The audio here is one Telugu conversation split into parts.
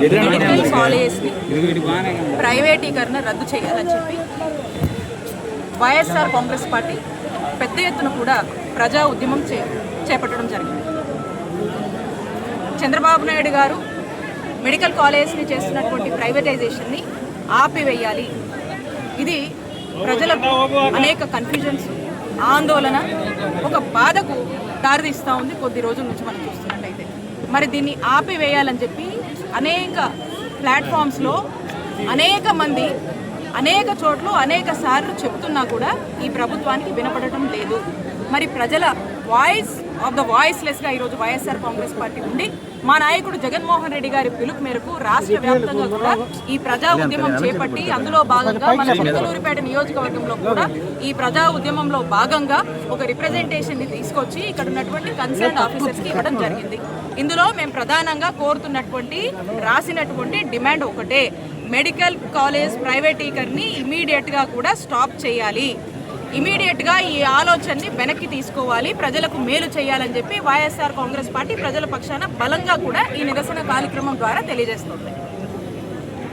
మెడికల్ కాలేజ్ని ప్రైవేటీకరణ రద్దు చేయాలని చెప్పి వైఎస్ఆర్ కాంగ్రెస్ పార్టీ పెద్ద ఎత్తున కూడా ప్రజా ఉద్యమం చే చేపట్టడం జరిగింది. చంద్రబాబు నాయుడు గారు మెడికల్ కాలేజ్ని చేస్తున్నటువంటి ప్రైవేటైజేషన్ని ఆపివేయాలి. ఇది ప్రజలకు అనేక కన్ఫ్యూజన్స్ ఆందోళన ఒక బాధకు దారితీస్తూ ఉంది కొద్ది రోజుల నుంచి మనం చూస్తున్నట్టయితే. మరి దీన్ని ఆపివేయాలని చెప్పి అనేక ప్లాట్ఫామ్స్లో అనేక మంది అనేక చోట్ల అనేక సార్లు చెప్తున్నా కూడా ఈ ప్రభుత్వానికి వినపడటం లేదు. మరి ప్రజల వాయిస్ ఆఫ్ ద వాయిస్లెస్గా ఈరోజు వైఎస్ఆర్ కాంగ్రెస్ పార్టీ ఉంది మా నాయకుడు జగన్మోహన్ రెడ్డి గారి పిలుపు మేరకు రాష్ట్ర వ్యాప్తంగా కూడా ఈ ప్రజా ఉద్యమం చేపట్టి అందులో భాగంగా మన చిలకలూరిపేట నియోజకవర్గంలో కూడా ఈ ప్రజా ఉద్యమంలో భాగంగా ఒక రిప్రజెంటేషన్ని తీసుకొచ్చి ఇక్కడ ఉన్నటువంటి కన్సర్న్ ఆఫీసర్స్కి ఇవ్వడం జరిగింది. ఇందులో మేము ప్రధానంగా కోరుతున్నటువంటి రాసినటువంటి డిమాండ్ ఒకటే. మెడికల్ కాలేజ్ ప్రైవేటీకరణని ఇమీడియట్గా కూడా స్టాప్ చేయాలి. ఇమీడియట్గా ఈ ఆలోచనని వెనక్కి తీసుకోవాలి ప్రజలకు మేలు చేయాలని చెప్పి వైఎస్ఆర్ కాంగ్రెస్ పార్టీ ప్రజల పక్షాన బలంగా కూడా ఈ నిరసన కార్యక్రమం ద్వారా తెలియజేస్తుంది.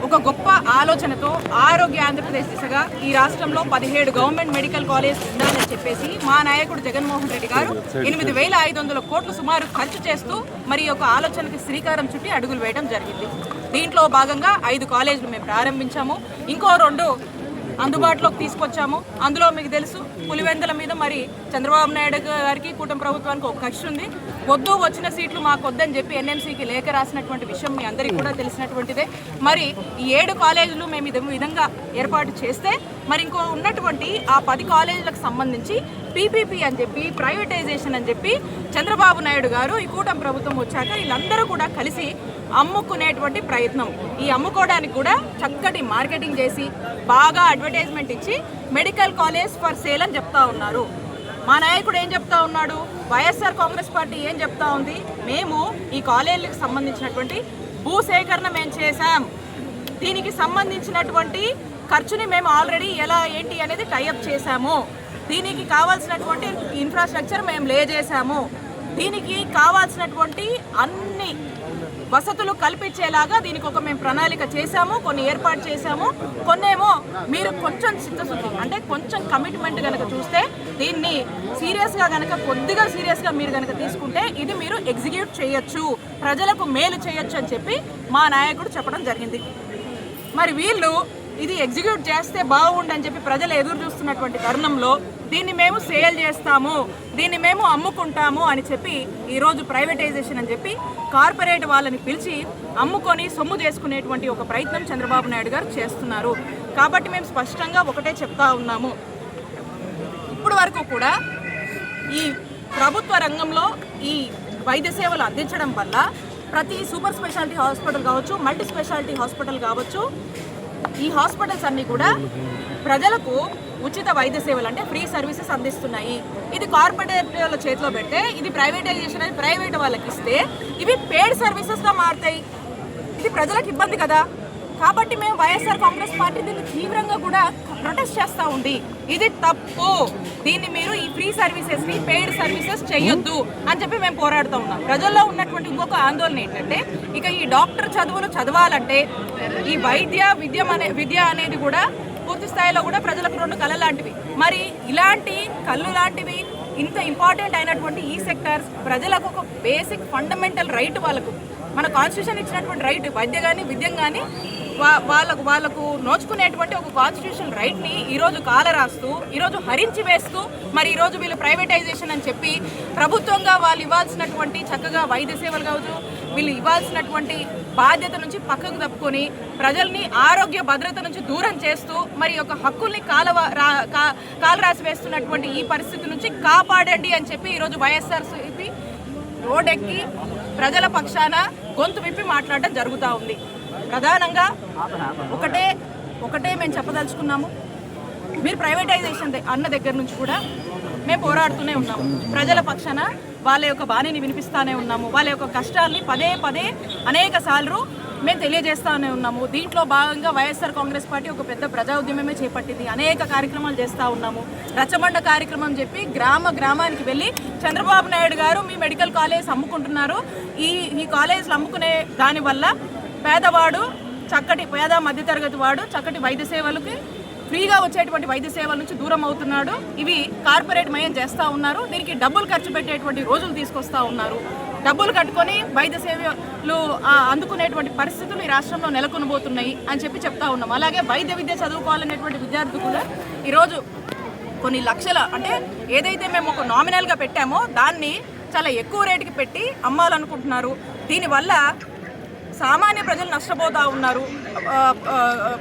ఒక గొప్ప ఆలోచనతో ఆరోగ్య ఆంధ్రప్రదేశ్ దిశగా ఈ రాష్ట్రంలో పదిహేడు గవర్నమెంట్ మెడికల్ కాలేజ్ ఉండాలని చెప్పేసి మా నాయకుడు జగన్మోహన్ రెడ్డి గారు ఎనిమిది వేల ఐదు వందల కోట్లు సుమారు ఖర్చు చేస్తూ మరి ఒక ఆలోచనకి శ్రీకారం చుట్టి అడుగులు వేయడం జరిగింది. దీంట్లో భాగంగా ఐదు కాలేజీలు మేము ప్రారంభించాము. ఇంకో రెండు అందుబాటులోకి తీసుకొచ్చాము. అందులో మీకు తెలుసు పులివెందుల మీద మరి చంద్రబాబు నాయుడు గారికి కూటమి ప్రభుత్వానికి ఒక కక్ష ఉంది. వద్దు వచ్చిన సీట్లు మాకు వద్దని చెప్పి ఎన్ఎంసీకి లేఖ రాసినటువంటి విషయం మీ అందరికీ కూడా తెలిసినటువంటిదే. మరి ఈ ఏడు కాలేజీలు మేము ఇది విధంగా ఏర్పాటు చేస్తే మరి ఇంకో ఉన్నటువంటి ఆ పది కాలేజీలకు సంబంధించి పీపీపీ అని చెప్పి ప్రైవేటైజేషన్ అని చెప్పి చంద్రబాబు నాయుడు గారు ఈ కూటమి ప్రభుత్వం వచ్చాక వీళ్ళందరూ కూడా కలిసి అమ్ముకునేటువంటి ప్రయత్నం. ఈ అమ్ముకోవడానికి కూడా చక్కటి మార్కెటింగ్ చేసి బాగా అడ్వర్టైజ్మెంట్ ఇచ్చి మెడికల్ కాలేజ్ ఫర్ సేల్ అని చెప్తా ఉన్నారు. మా నాయకుడు ఏం చెప్తా ఉన్నాడు? వైఎస్ఆర్ కాంగ్రెస్ పార్టీ ఏం చెప్తా ఉంది? మేము ఈ కాలేజీలకు సంబంధించినటువంటి భూసేకరణ మేము చేశాం. దీనికి సంబంధించినటువంటి ఖర్చుని మేము ఆల్రెడీ ఎలా ఏంటి అనేది టైఅప్ చేశాము. దీనికి కావాల్సినటువంటి ఇన్ఫ్రాస్ట్రక్చర్ మేము లే చేశాము దీనికి కావాల్సినటువంటి అన్ని వసతులు కల్పించేలాగా దీనికి ఒక మేము ప్రణాళిక చేశాము కొన్ని ఏర్పాటు చేశాము. కొన్నేమో మీరు కొంచెం చిత్తశుద్ధి అంటే కొంచెం కమిట్మెంట్ కనుక చూస్తే దీన్ని సీరియస్గా కనుక కొద్దిగా సీరియస్గా మీరు కనుక తీసుకుంటే ఇది మీరు ఎగ్జిక్యూట్ చేయొచ్చు ప్రజలకు మేలు చేయొచ్చు అని చెప్పి మా నాయకుడు చెప్పడం జరిగింది. మరి వీళ్ళు ఇది ఎగ్జిక్యూట్ చేస్తే బాగుండని చెప్పి ప్రజలు ఎదురు చూస్తున్నటువంటి తరుణంలో దీన్ని మేము సేల్ చేస్తాము దీన్ని మేము అమ్ముకుంటాము అని చెప్పి ఈరోజు ప్రైవేటైజేషన్ అని చెప్పి కార్పొరేట్ వాళ్ళని పిలిచి అమ్ముకొని సొమ్ము చేసుకునేటువంటి ఒక ప్రయత్నం చంద్రబాబు నాయుడు గారు చేస్తున్నారు. కాబట్టి మేము స్పష్టంగా ఒకటే చెప్తా ఉన్నాము. ఇప్పుడు వరకు కూడా ఈ ప్రభుత్వ రంగంలో ఈ వైద్య సేవలు అందించడం వల్ల ప్రతి సూపర్ స్పెషాలిటీ హాస్పిటల్ కావచ్చు మల్టీ స్పెషాలిటీ హాస్పిటల్ కావచ్చు ఈ హాస్పిటల్స్ అన్నీ కూడా ప్రజలకు ఉచిత వైద్య సేవలు అంటే ఫ్రీ సర్వీసెస్ అందిస్తున్నాయి. ఇది కార్పొరేట్ల చేతిలో పెడితే ఇది ప్రైవేటైజేషన్ అని ప్రైవేట్ వాళ్ళకి ఇస్తే ఇవి పేడ్ సర్వీసెస్గా మారుతాయి. ఇది ప్రజలకు ఇబ్బంది కదా. కాబట్టి మేము వైఎస్ఆర్ కాంగ్రెస్ పార్టీ దీన్ని తీవ్రంగా కూడా ప్రొటెస్ట్ చేస్తూ ఉంది ఇది తప్పు. దీన్ని మీరు ఈ ఫ్రీ సర్వీసెస్ని పెయిడ్ సర్వీసెస్ చేయొద్దు అని చెప్పి మేము పోరాడుతూ ఉన్నాం. ప్రజల్లో ఉన్నటువంటి ఇంకొక ఆందోళన ఏంటంటే ఇక ఈ డాక్టర్ చదువులు చదవాలంటే ఈ వైద్య విద్య అనే విద్య అనేది కూడా పూర్తి స్థాయిలో కూడా ప్రజలకు రెండు కళ లాంటివి. మరి ఇలాంటి కళ్ళు లాంటివి ఇంత ఇంపార్టెంట్ అయినటువంటి ఈ సెక్టార్స్ ప్రజలకు ఒక బేసిక్ ఫండమెంటల్ రైట్ వాళ్ళకు. మన కాన్స్టిట్యూషన్ ఇచ్చినటువంటి రైట్ వైద్య కానీ విద్యం కానీ వా- వాళ్ళకు వాళ్ళకు నోచుకునేటువంటి ఒక కాన్స్టిట్యూషన్ రైట్ని ఈరోజు కాలరాస్తూ ఈరోజు హరించి వేస్తూ మరి ఈరోజు వీళ్ళు ప్రైవేటైజేషన్ అని చెప్పి ప్రభుత్వంగా వాళ్ళు ఇవ్వాల్సినటువంటి చక్కగా వైద్య సేవలు కావచ్చు వీళ్ళు ఇవ్వాల్సినటువంటి బాధ్యత నుంచి పక్కకు తప్పుకొని ప్రజల్ని ఆరోగ్య భద్రత నుంచి దూరం చేస్తూ మరి యొక్క హక్కుల్ని కాల కాలరాసి వేస్తున్నటువంటి ఈ పరిస్థితి నుంచి కాపాడండి అని చెప్పి ఈరోజు వైఎస్ఆర్సీపీ రోడ్డెక్కి ప్రజల పక్షాన గొంతు విప్పి మాట్లాడడం జరుగుతూ ఉంది. ప్రధానంగా ఒకటే ఒకటే మేము చెప్పదలుచుకున్నాము. మీరు ప్రైవేటైజేషన్ అన్న దగ్గర నుంచి కూడా మేము పోరాడుతూనే ఉన్నాము. ప్రజల పక్షాన వాళ్ళ యొక్క బాణిని వినిపిస్తానే ఉన్నాము. వాళ్ళ యొక్క కష్టాల్ని పదే పదే అనేక సార్లు మేము తెలియజేస్తూనే ఉన్నాము. దీంట్లో భాగంగా వైఎస్ఆర్ కాంగ్రెస్ పార్టీ ఒక పెద్ద ప్రజా ఉద్యమమే చేపట్టింది. అనేక కార్యక్రమాలు చేస్తూ ఉన్నాము. రచ్చబండ కార్యక్రమం చెప్పి గ్రామ గ్రామానికి వెళ్ళి చంద్రబాబు నాయుడు గారు మీ మెడికల్ కాలేజ్ అమ్ముకుంటున్నారు. ఈ ఈ కాలేజీలు అమ్ముకునే దానివల్ల పేదవాడు చక్కటి పేద మధ్యతరగతి వాడు చక్కటి వైద్య సేవలకి ఫ్రీగా వచ్చేటువంటి వైద్య సేవల నుంచి దూరం అవుతున్నాడు. ఇవి కార్పొరేట్ మయం చేస్తూ ఉన్నారు. దీనికి డబ్బులు ఖర్చు పెట్టేటువంటి రోజులు తీసుకొస్తూ ఉన్నారు. డబ్బులు కట్టుకొని వైద్య సేవలు అందుకునేటువంటి పరిస్థితులు ఈ రాష్ట్రంలో నెలకొనబోతున్నాయి అని చెప్పి చెప్తా ఉన్నాం. అలాగే వైద్య విద్య చదువుకోవాలనేటువంటి విద్యార్థులు కూడా ఈరోజు కొన్ని లక్షల అంటే ఏదైతే మేము ఒక నామినల్గా పెట్టామో దాన్ని చాలా ఎక్కువ రేటుకి పెట్టి అమ్మాలనుకుంటున్నారు. దీనివల్ల సామాన్య ప్రజలు నష్టపోతూ ఉన్నారు.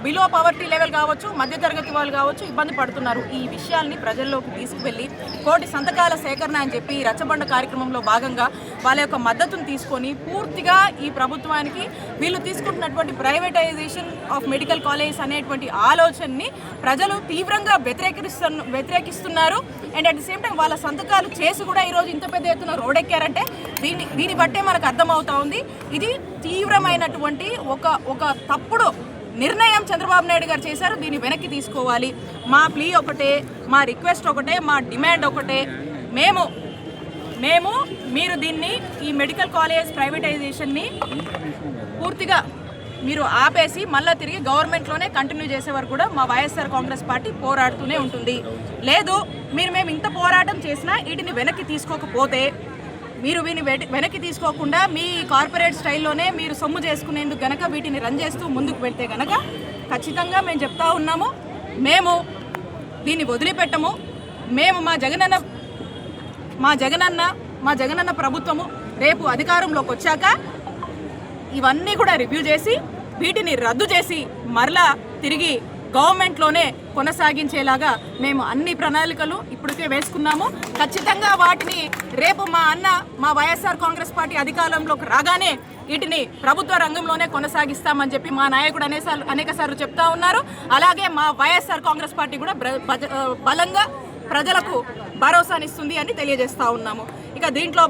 బిలో పవర్టీ లెవెల్ కావచ్చు మధ్యతరగతి వాళ్ళు కావచ్చు ఇబ్బంది పడుతున్నారు. ఈ విషయాల్ని ప్రజల్లోకి తీసుకువెళ్ళి కోటి సంతకాల సేకరణ అని చెప్పి రచ్చబండ కార్యక్రమంలో భాగంగా వాళ్ళ యొక్క మద్దతును తీసుకొని పూర్తిగా ఈ ప్రభుత్వానికి వీళ్ళు తీసుకుంటున్నటువంటి ప్రైవేటైజేషన్ ఆఫ్ మెడికల్ కాలేజ్ అనేటువంటి ఆలోచనని ప్రజలు తీవ్రంగా వ్యతిరేకిస్తున్న వ్యతిరేకిస్తున్నారు. And at the same time వాళ్ళ సంతకాలు చేసి కూడా ఈరోజు ఇంత పెద్ద ఎత్తున రోడెక్కారంటే దీన్ని దీన్ని బట్టే మనకు అర్థమవుతా ఉంది. ఇది తీవ్రమైనటువంటి ఒక ఒక తప్పుడు నిర్ణయం చంద్రబాబు నాయుడు గారు చేశారు. దీన్ని వెనక్కి తీసుకోవాలి. మా ప్లీ ఒకటే మా రిక్వెస్ట్ ఒకటే మా డిమాండ్ ఒకటే. మేము మేము మీరు దీన్ని ఈ మెడికల్ కాలేజ్ ప్రైవేటైజేషన్ని పూర్తిగా మీరు ఆపేసి మళ్ళీ తిరిగి గవర్నమెంట్లోనే కంటిన్యూ చేసే వరకు కూడా మా వైఎస్ఆర్ కాంగ్రెస్ పార్టీ పోరాడుతూనే ఉంటుంది. లేదు మీరు మేము ఇంత పోరాటం చేసినా వీటిని వెనక్కి తీసుకోకపోతే మీరు వీని వెనక్కి తీసుకోకుండా మీ కార్పొరేట్ స్టైల్లోనే మీరు సొమ్ము చేసుకునేందుకు గనక వీటిని రన్ చేస్తూ ముందుకు వెళ్తే గనక ఖచ్చితంగా మేము చెప్తా ఉన్నాము. మేము దీన్ని వదిలిపెట్టము. మేము మా జగనన్న మా జగనన్న మా జగనన్న ప్రభుత్వము రేపు అధికారంలోకి వచ్చాక ఇవన్నీ కూడా రివ్యూ చేసి వీటిని రద్దు చేసి మరలా తిరిగి గవర్నమెంట్లోనే కొనసాగించేలాగా మేము అన్ని ప్రణాళికలు ఇప్పటికే వేసుకున్నాము. ఖచ్చితంగా వాటిని రేపు మా అన్న మా వైఎస్ఆర్ కాంగ్రెస్ పార్టీ అధికారంలోకి రాగానే వీటిని ప్రభుత్వ రంగంలోనే కొనసాగిస్తామని చెప్పి మా నాయకుడు అనేసార్లు అనేక సార్లు చెప్తా ఉన్నారు. అలాగే మా వైఎస్ఆర్ కాంగ్రెస్ పార్టీ కూడా బలంగా ప్రజలకు భరోసానిస్తుంది అని తెలియజేస్తా ఉన్నాము. ఇక దీంట్లో